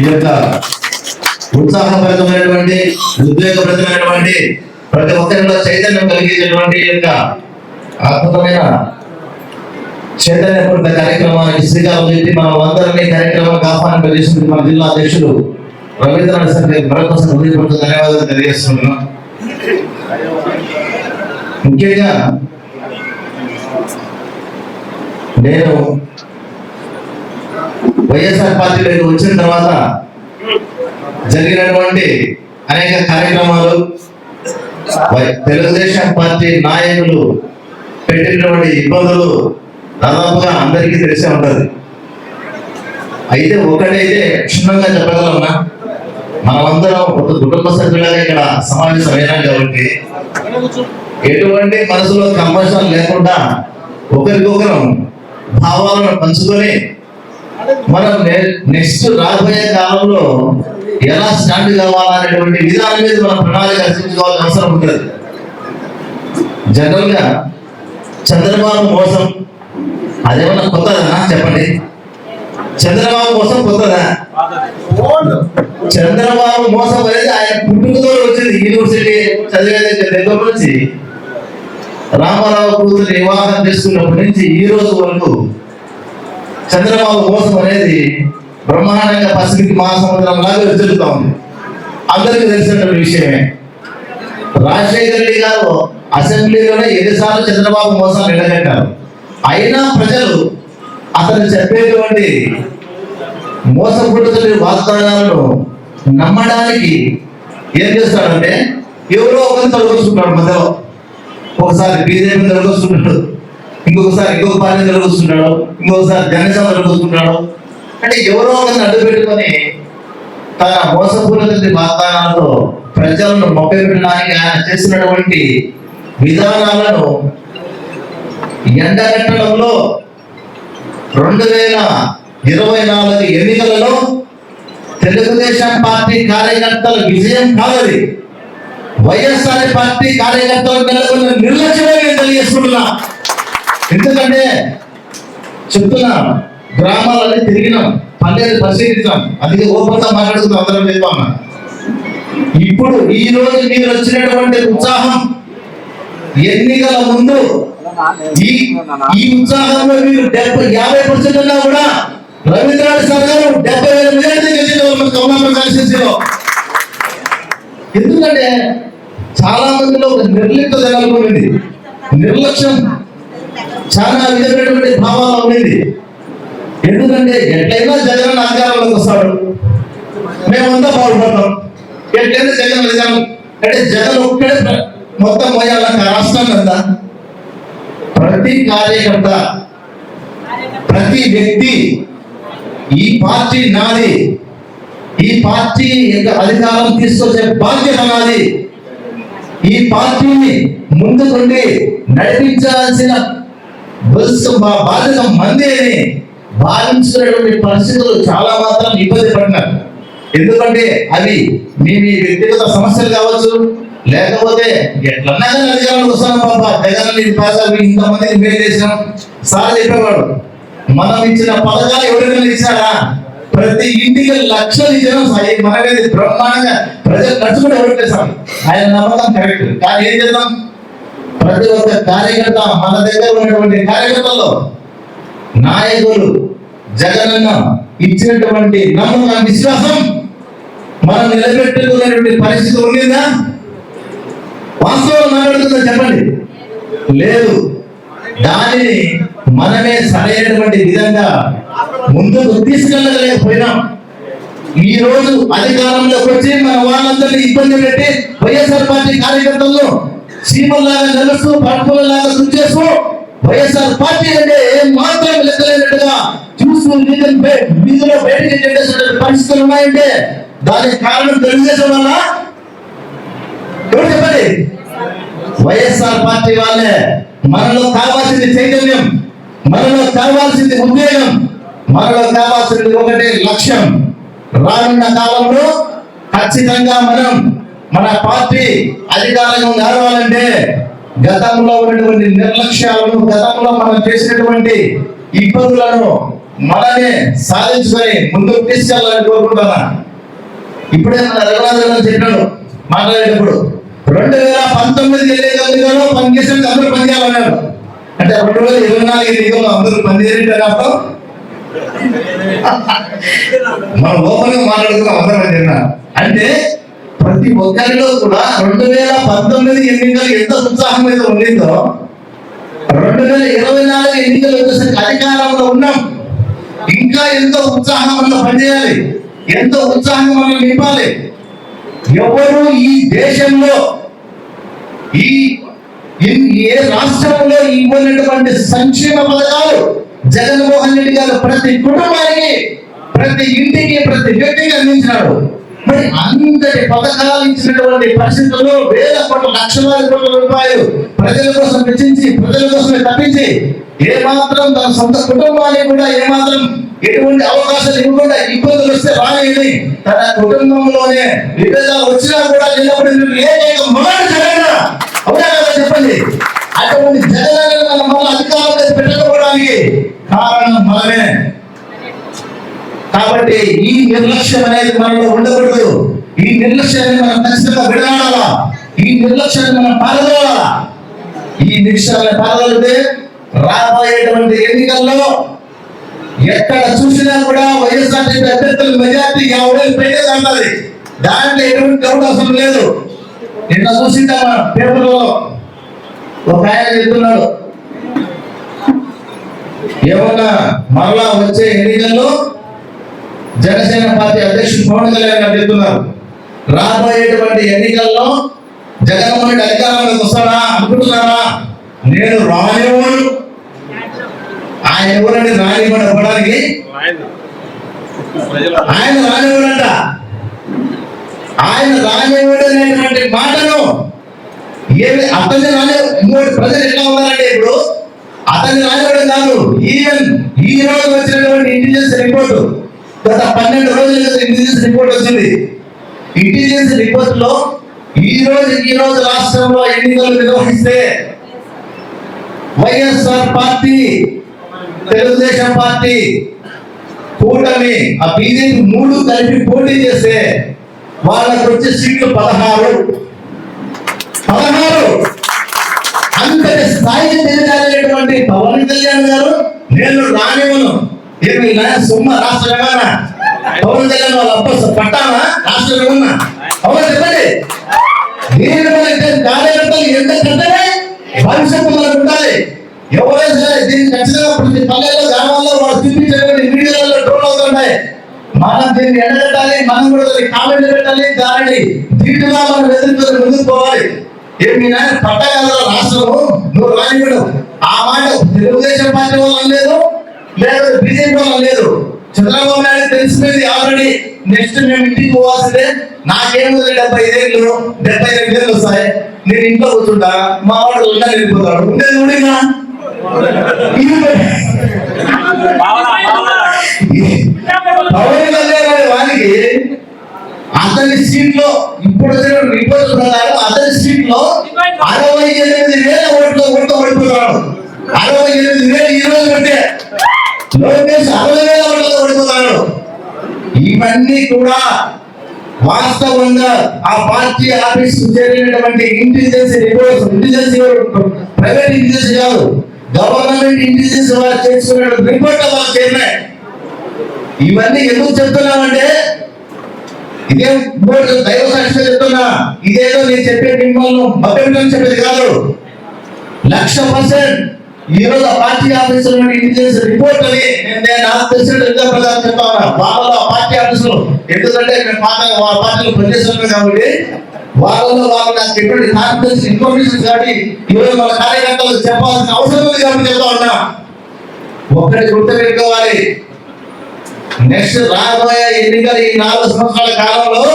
ఈ యొక్క ఉత్సాహభరితమైనటువంటి ఉద్వేగభరితమైనటువంటి ప్రతి ఒక్కరిలో చైతన్యం కలిగించేటువంటి యొక్క అద్భుతమైన చైతన్యపూరిత కార్యక్రమానికి శ్రీకారం చెప్పి మనం అందరినీ కార్యక్రమానికి ఆహ్వానం చేసింది మన జిల్లా అధ్యక్షుడు రవీంద్రనాథ్ సార్ మరొకసారి హృదయపూర్వక ధన్యవాదాలు తెలియజేస్తున్నాను. ముఖ్యంగా నేను వైఎస్ఆర్ పార్టీలోకి వచ్చిన తర్వాత జరిగినటువంటి అనేక కార్యక్రమాలు తెలుగుదేశం పార్టీ నాయకులు పెట్టినటువంటి ఇబ్బందులు దాదాపుగా అందరికీ తెలిసే ఉంటుంది. అయితే ఒకటైతే క్షుణ్ణంగా చెప్పగలమన్నా మనమందరం ఒక కుటుంబ సభ్యులుగా ఇక్కడ సమావేశం అయినాం కాబట్టి ఎటువంటి మనసులో కంపల్షన్ లేకుండా ఒకరికొకరం భావాలను పంచుకొని మనం నెక్స్ట్ రాబోయే కాలంలో ఎలా స్టాండ్ కావాలనేటువంటి విధానం మీద మనం ప్రణాళిక రచించుకోవాల్సిన అవసరం ఉంటుంది. జనరల్గా చంద్రబాబు మోసం అదేమన్నా కొత్తదా చెప్పండి. చంద్రబాబు మోసం కొత్తదా? చంద్రబాబు మోసం అనేది ఆయన పుట్టుకతో వచ్చింది యూనివర్సిటీ చదివే దగ్గర నుంచి. రామారావు కూతురు వివాహం చేసుకున్నప్పటి నుంచి ఈ రోజు వరకు చంద్రబాబు మోసం అనేది బ్రహ్మాండంగా పసిఫిక్ మహాసముద్రం లాగా వెతులుతా ఉంది. అందరికీ తెలిసినటువంటి విషయమే. రాజశేఖర రెడ్డి గారు అసెంబ్లీలోనే ఎన్నిసార్లు చంద్రబాబు మోసం ఎండగట్టారు అయినా ప్రజలు అతను చెప్పేటువంటి మోసపూరిత వాగ్దానాలను నమ్మడానికి ఏం చేస్తాడంటే ఎవరో ఒకరిని తొలగొచ్చుకుంటాడు మధ్యలో. ఒకసారి బీజేపీ తొలగొచ్చుకుంటాడు ఇంకొకసారి ఇంకొక పార్టీ తొలగొచ్చుకుంటాడు ఇంకొకసారి జనసేన తొలగొచ్చుకుంటాడు అంటే ఎవరో ఒకరిని అడ్డు పెట్టుకొని తన మోసపూరిత వాగ్దానాలతో ప్రజలను మొక్కబెట్టడానికి ఆయన చేసినటువంటి విధానాలను ఎండగట్టడంలో రెండు వేల ఇరవై నాలుగు ఎన్నికలలో తెలుగుదేశం పార్టీ కార్యకర్తల విజయం కాదది వైఎస్ఆర్ పార్టీ కార్యకర్తలు నెలకొన్న నిర్లక్ష్యమే నేను తెలియజేసుకుంటున్నా. ఎందుకంటే చెప్తున్నా గ్రామాలన్నీ తిరిగినాం పల్లెలు పరిశీలించాం. అందుకే ఓపెన్గా అందరం చెప్పామా ఇప్పుడు ఈ రోజు మీరు వచ్చినటువంటి ఉత్సాహం ఎన్నికల ముందు ఈ ఈ ఉత్సాహంలో మీరు డెబ్బై యాభై పర్సెంట్ అన్నా కూడా రవీంద్రనాథ్ సార్ గారు డెబ్బై వేల మెజార్టీ గెలిచిన మన ఎందుకంటే చాలా మందిలో ఒక నిర్లిప్త జనాలుకుంది నిర్లక్ష్యం చాలా విధమైనటువంటి భావాలు ఉండేది. ఎందుకంటే ఎట్లయినా జగన్ అధికారంలోకి వస్తాడు. మేమంతా బాగుపడతాం. ఎట్లయినా జగన్ అధికారం. అంటే జగన్ ఒక్కడే మొత్తం పోయాల? రాష్ట్రం అంతా? ప్రతి కార్యకర్త ప్రతి వ్యక్తి ఈ పార్టీ నాది. ఈ పార్టీ యొక్క అధికారం తీసుకొచ్చే బాధ్యత నాది. ఈ పార్టీని ముందుకుండి నడిపించాల్సిన మా బాధ్యత మంది అని భావించినటువంటి పరిస్థితులు చాలా మాత్రం ఇబ్బంది పడినారు. ఎందుకంటే అవి మీ మీ వ్యక్తిగత సమస్యలు కావచ్చు లేకపోతే ఎట్లన్నా కానీ అధికారంలోకి వస్తాను పాప జగన్ ఇది పాసాలు ఇంతమందికి మేలు చేసినాం. సార్ చెప్పేవాడు మనం ఇచ్చిన పథకాలు ఎవరికైనా ఇచ్చారా? ప్రతి ఇంటికి లక్షలు ఇచ్చిన సాయి మనకైతే బ్రహ్మాండంగా ప్రజలు నడుచుకుంటే ఎవరికేసాం ఆయన నమ్మకం కరెక్ట్. కానీ ఏం చేద్దాం? ప్రతి ఒక్క కార్యకర్త మన దగ్గర ఉన్నటువంటి కార్యకర్తల్లో నాయకులు జగనన్న ఇచ్చినటువంటి నమ్మకం విశ్వాసం మనం నిలబెట్టుకునేటువంటి పరిస్థితి ఉండిందా? వాస్తవం మాట్లాడుతుందా చెప్పండి? లేదు. దానిని మనమే సరైనటువంటి విధంగా ముందుకు తీసుకెళ్ళలేకపోయినాం. ఈ రోజు అధికారంలోకి వచ్చి మన వాళ్ళందరినీ ఇబ్బంది పెట్టి వైఎస్ఆర్ పార్టీ కార్యకర్తల్లో సీమల్లాగా నలుస్తూ పట్టుకులలాగా దుచ్చేస్తూ వైఎస్ఆర్ పార్టీ అంటే ఏం మాత్రం లెక్కలేనట్టుగా చూస్తూ వీధిని బయ- వీధిలో బయటికి చెప్పేసినటువంటి పరిస్థితులు ఉన్నాయంటే దానికి కారణం తెలుగుదేశం వల్ల? ఎవరు చెప్పండి? వైఎస్ఆర్ పార్టీ వాళ్ళే. మనలో కావాల్సింది చైతన్యం మనలో కావాల్సింది ఉద్వేగం మనలో కావాల్సింది ఒకటే లక్ష్యం. రానున్న కాలంలో ఖచ్చితంగా మనం మన పార్టీ అధికారంగా నడవాలంటే గతంలో ఉన్నటువంటి నిర్లక్ష్యాలను గతంలో మనం చేసినటువంటి ఇబ్బందులను మనమే సాధించుకొని ముందుకు తీసుకెళ్ళాలని కోరుకుంటున్నా. ఇప్పుడే మన గారు చెప్పాడు మాట్లాడేటప్పుడు రెండు వేల పంతొమ్మిది ఎన్నికల్లో పనిచేసేది అందరూ పనిచేయాలన్నాడు. అంటే రెండు వేల ఇరవై నాలుగు ఎన్నికల్లో అందరూ పనిచేయాలంటే అర్థం మన ఓపెన్ మాట్లాడుకున్నాం అందరం అంటే ప్రతి ఒక్కరిలో కూడా రెండు వేల పంతొమ్మిది ఎన్నికలు ఎంత ఉత్సాహం మీద ఉండిందో రెండు వేల ఇరవై నాలుగు ఎన్నికలు వచ్చేసరికి అధికారంలో ఉన్నాం. ఇంకా ఎంతో ఉత్సాహం మనం పనిచేయాలి ఎంతో ఉత్సాహం మనం నింపాలి. ఎవరు ఈ దేశంలో ఈ ఏ రాష్ట్రంలో ఇవ్వనటువంటి సంక్షేమ పథకాలు? జగన్మోహన్ రెడ్డి గారు ప్రతి కుటుంబానికి ప్రతి ఇంటికి ప్రతి వ్యక్తికి అందించినాడు మరి అందరి పథకాలు ఇచ్చినటువంటి పరిస్థితుల్లో వేల కోట్ల లక్షలాది కోట్ల రూపాయలు ప్రజల కోసం వెచ్చించి ప్రజల కోసమే తప్పించి ఏ మాత్రం తన సొంత కుటుంబానికి కూడా ఏమాత్రం ఎటువంటి అవకాశాలు ఇవ్వకుండా ఇబ్బందులు వస్తే రానిది తన కుటుంబంలోనే విభజన వచ్చినా కూడా నిలబడి ఏకైక మొదటి జగన్ అవునా కదా చెప్పండి? అటువంటి జగన్ మన మళ్ళీ అధికారంలో పెట్టకపోవడానికి కారణం మనమే. కాబట్టి ఈ నిర్లక్ష్యం అనేది మనలో ఉండకూడదు. ఈ నిర్లక్ష్యాన్ని మనం ఖచ్చితంగా విడనాడాలా ఈ నిర్లక్ష్యాన్ని మనం పాల్గొనాలా ఈ నిర్లక్ష్యాన్ని పాల్గొలితే రాబోయేటువంటి ఎన్నికల్లో ఎక్కడ చూసినా కూడా వైఎస్ఆర్సీపీ అభ్యర్థుల మెజార్టీ యాభై వేలు పైనే అంటది దాంట్లో ఎటువంటి డౌట్ అవసరం లేదు. నిన్న చూసిందా మనం పేపర్లో? ఒక ఆయన చెప్తున్నాడు. ఏమన్నా మరలా వచ్చే ఎన్నికల్లో జనసేన పార్టీ అధ్యక్షుడు పవన్ కళ్యాణ్ గారు చెప్తున్నారు. రాబోయేటువంటి ఎన్నికల్లో జగన్మోహన్ రెడ్డి అధికారంలోకి వస్తారా అనుకుంటున్నారా? నేను రానివ్వను ఆయన ఎవరండి? రానివ్వడం ఇవ్వడానికి ఆయన రానివ్వడంట ఆయన రానివ్వడు అనేటువంటి మాటను ఏమి అతన్ని రాని ఇంకోటి ప్రజలు ఎట్లా ఉన్నారంటే ఇప్పుడు అతన్ని రానివ్వడం కాదు. ఈవెన్ ఈ రోజు వచ్చినటువంటి ఇంటెలిజెన్స్ రిపోర్టు గత పన్నెండు రోజుల ఇంటెలిజెన్స్ రిపోర్ట్ వచ్చింది. ఇంటెలిజెన్స్ రిపోర్ట్లో ఈ రోజు ఈ రోజు రాష్ట్రంలో ఎన్నికలు నిర్వహిస్తే వైఎస్ఆర్ పార్టీ తెలుగుదేశం పార్టీ కూటమి ఆ బీజేపీ మూడు కలిపి పోటీ చేస్తే వాళ్ళకు వచ్చే సీట్లు పదహారు. పదహారు. అంతటి స్థాయికి దిగజారేటువంటి పవన్ కళ్యాణ్ గారు నేను రానివ్వను. ఏమి నా రాష్ట్ర ఏమన్నా పవన్ కళ్యాణ్ వాళ్ళ అబ్బ పట్టానా? రాష్ట్రం ఏమన్నా అవునా చెప్పండి? నేను కార్యకర్తలు ఎంత కట్టనే భవిష్యత్తు మనకు ఉండాలి. ఎవరైనా సరే దీన్ని ఖచ్చితంగా ప్రతి పల్లెల్లో గ్రామాల్లో వాళ్ళు చూపించేటువంటి వీడియోలలో ట్రోల్ అవుతుంటాయి మనం దీన్ని ఎండగట్టాలి మనం కూడా కామెంట్ పెట్టాలి దానిని ధీటుగా మనం ఎదుర్కొని ముందుకు పోవాలి. ఏమి పట్టగల రాష్ట్రము నువ్వు రానివ్వడు ఆ మాట తెలుగుదేశం పార్టీ వాళ్ళు లేదు లేదు బీజేపీ వాళ్ళు లేదు. చంద్రబాబు నాయుడు తెలిసిపోయింది ఆల్రెడీ నెక్స్ట్ మేము ఇంటికి పోవాల్సిందే. నాకేం డెబ్బై ఐదేళ్ళు డెబ్బై రెండు ఏళ్ళు వస్తాయి. నేను ఇంట్లో కూర్చుంటా. మా వాడు ఉండా వెళ్ళిపోతాడు. ఉండేది ఊడినా పవన్ కళ్యాణ్ వానికి అతని సీట్లో ఇప్పుడు రిపోర్ట్ ప్రకారం అతని సీట్లో అరవై ఎనిమిది వేల ఓట్లు ఓట్లు ఓడిపోతున్నాడు అరవై ఎనిమిది వేలు ఈ రోజు పెడితే లోకేష్ అరవై వేల ఓట్లతో ఓడిపోతున్నాడు ఇవన్నీ కూడా వాస్తవంగా ఆ పార్టీ ఆఫీస్ చేరినటువంటి intelligence reports intelligence private intelligence కాదు. గవర్నమెంట్ ఇంటెలిజెన్స్ వాళ్ళు చేసుకున్న రిపోర్ట్ వాళ్ళు చేరినాయి. ఇవన్నీ ఎందుకు చెప్తున్నామంటే ఇదే మూడు దైవ సాక్షిగా చెప్తున్నా. ఇదేదో నేను చెప్పే మిమ్మల్ని మభ్యపెట్టని చెప్పేది కాదు. లక్ష పర్సెంట్ ఈ రోజు ఆ పార్టీ ఆఫీసులో ఇంటెలిజెన్స్ రిపోర్ట్ అని నేను నాకు తెలిసిన ఇంకా ప్రధానం చెప్తా ఉన్నా వాళ్ళలో పార్టీ ఆఫీసులో. ఎందుకంటే మేము పాత వాళ్ళ పార్టీలో పనిచేస్తున్నాం కాబట్టి వాళ్ళలో వాళ్ళు నాకు చెప్పిన నాకు తెలిసిన ఇన్ఫర్మేషన్ కాబట్టి ఈరోజు మన కార్యకర్తలు చెప్పాల్సిన అవసరం ఉంది కాబట్టి చెప్తా ఉన్నా. ఒక్కటి గుర్తుపెట్టుకోవాలి. నెక్స్ట్ రాబోయే ఎన్నికలు ఈ నాలుగు సంవత్సరాల కాలంలో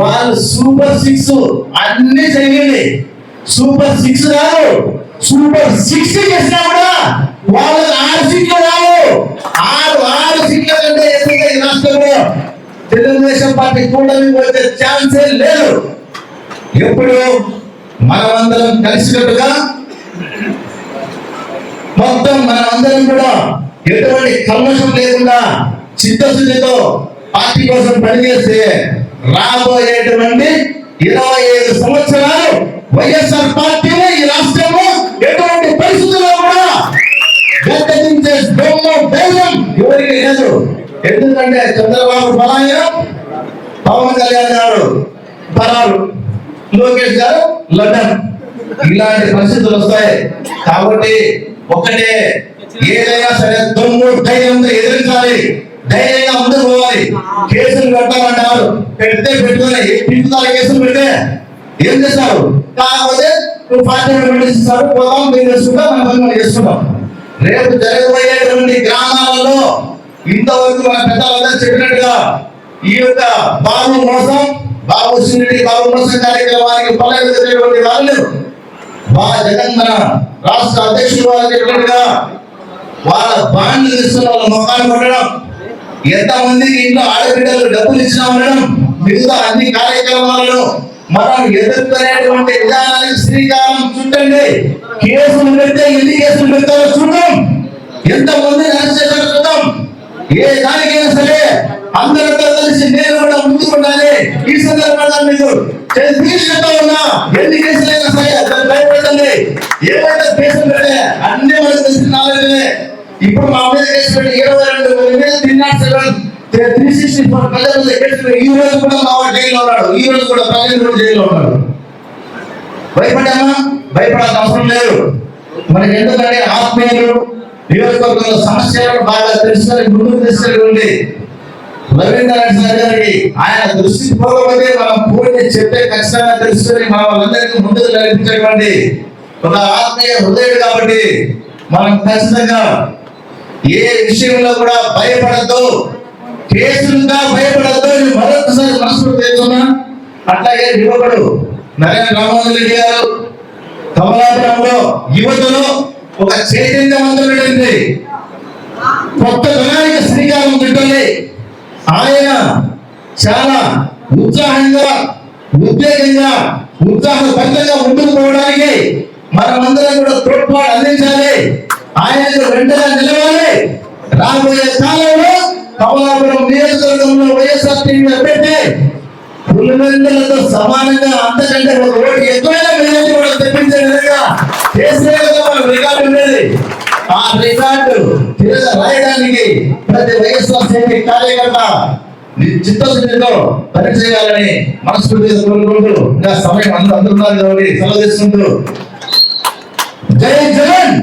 వాళ్ళు సూపర్ సిక్స్ అన్ని జరిగింది సూపర్ సిక్స్ రాదు. సూపర్ సిక్స్ చేసినా కూడా వాళ్ళకి ఆరు సీట్లు రావు. ఆరు ఆరు సీట్ల కంటే ఎక్కువగా ఈ రాష్ట్రంలో తెలుగుదేశం పార్టీ కూటమి వచ్చే ఛాన్సే లేదు. ఎప్పుడు మనమందరం కలిసినట్టుగా మొత్తం మనమందరం కూడా ఎటువంటి కల్మషం లేకుండా చిత్తశుద్ధితో పార్టీ కోసం పనిచేస్తే రాబోయేటువంటి ఇరవై ఐదు సంవత్సరాలు వైఎస్ఆర్ పార్టీ లేదు. ఎందుకంటే చంద్రబాబు బలాయం పవన్ కళ్యాణ్ గారు పరాలు లోకేష్ గారు లండన్ ఇలాంటి పరిస్థితులు వస్తాయి. కాబట్టి ఒకటే ఏదైనా సరే దొంగ ధైర్యంతో ఎదిరించాలి. ధైర్యంగా ముందుకు పోవాలి. కేసులు పెట్టాలంటారు పెడితే పెట్టుకొని పిండుతాల కేసులు పెడితే ఏం చేస్తారు? కాకపోతే నువ్వు పార్టీ మెంబర్స్ ఇస్తారు పోతాం మీరు చేసుకుంటాం మనం చేసుకుంటాం. రేపు జరగబోయేటువంటి గ్రామాలలో ఇంతవరకు మన పెద్దలందరూ చెప్పినట్టుగా ఈ యొక్క బాబు మోసం బాబు సిరిడి బాబు మోసం కార్యక్రమానికి పల్లెటువంటి వాళ్ళు మా జగన్ రాష్ట్ర అధ్యక్షులు వారు చెప్పినట్టుగా వాళ్ళ బాండ్లు ఇస్తున్న వాళ్ళ మొఖాలు కొట్టడం ఎంతమందికి ఇంట్లో ఆడబిడ్డలు డబ్బులు ఇచ్చినా ఉండడం మిగతా అన్ని కార్యక్రమాలను మనం ఎదుర్కొనేటువంటి విధానానికి శ్రీకారం చుట్టండి. కేసులు పెడితే ఎన్ని కేసులు పెడతారో చూద్దాం. ఎంతమంది అరెస్ట్ చేశారో చూద్దాం ఏ దానికైనా సరే అందరితో కలిసి నేను కూడా ముందుకు ఉండాలి. ఈ సందర్భంగా మీకు తీసుకుంటా ఉన్నా ఎన్ని కేసులైనా సరే దాన్ని భయపడండి ఏమైనా కేసులు పెడితే అన్ని మనకు తెలిసిన నాలుగే ఇప్పుడు మా మీద కేసు పెట్టి ఇరవై రెండు మీద తిన్నాడు సెవెన్ త్రీ సిక్స్టీ ఫోర్ ప్రజల కేసు ఈ రోజు కూడా మా వాడు జైల్లో ఉన్నాడు. ఈ రోజు కూడా ప్రజలు కూడా జైల్లో ఉన్నాడు భయపడ్డామా? భయపడాల్సిన అవసరం లేదు. మనకి ఎందుకంటే ఆత్మీయులు నియోజకవర్గంలో సమస్యలను బాగా తెలుసుకొని ముందుకు తీసుకెళ్ళి రవీంద్రనాథ్ సార్ గారికి ఆయన దృష్టి పోకపోతే మనం పూర్తి చెప్పే ఖచ్చితంగా తెలుసుకొని మన వాళ్ళందరికీ ముందుకు నడిపించేటువంటి ఒక ఆత్మీయ హృదయుడు కాబట్టి మనం ఖచ్చితంగా ఏ విషయంలో కూడా భయపడద్దు. కేసులుగా భయపడద్దు మరొకసారి మనసులో తెలుసుకున్నా అట్లాగే యువకుడు నరేంద్ర రామోహన్ రెడ్డి గారు కమలాపురంలో యువతలో ఒక చైతన్యవంతుడైంది కొత్త ధనానికి శ్రీకారం చుట్టాలి. ఆయన చాలా ఉత్సాహంగా ఉద్వేగంగా ఉత్సాహభరితంగా ముందుకు పోవడానికి మనమందరం కూడా తోడ్పాటు అందించాలి. ఆయన వెంటనే నిలవాలి. రాబోయే కాలంలో కమలాపురం నియోజకవర్గంలో వైఎస్ఆర్ టీవీ పెట్టి పులివెందులతో సమానంగా అంతకంటే ఒక ఓటు ఎక్కువైన మెజార్టీ కూడా తెప్పించే విధంగా చేసే మన రికార్డు ఉండేది. ఆ రికార్డు తిరగ రాయడానికి ప్రతి వైఎస్ఆర్ సిపి కార్యకర్త చిత్తశుద్ధితో పని చేయాలని మనస్ఫూర్తిగా కోరుకుంటూ ఇంకా సమయం అందరూ అందుతున్నారు కాబట్టి సెలవు తీసుకుంటూ. జై జగన్!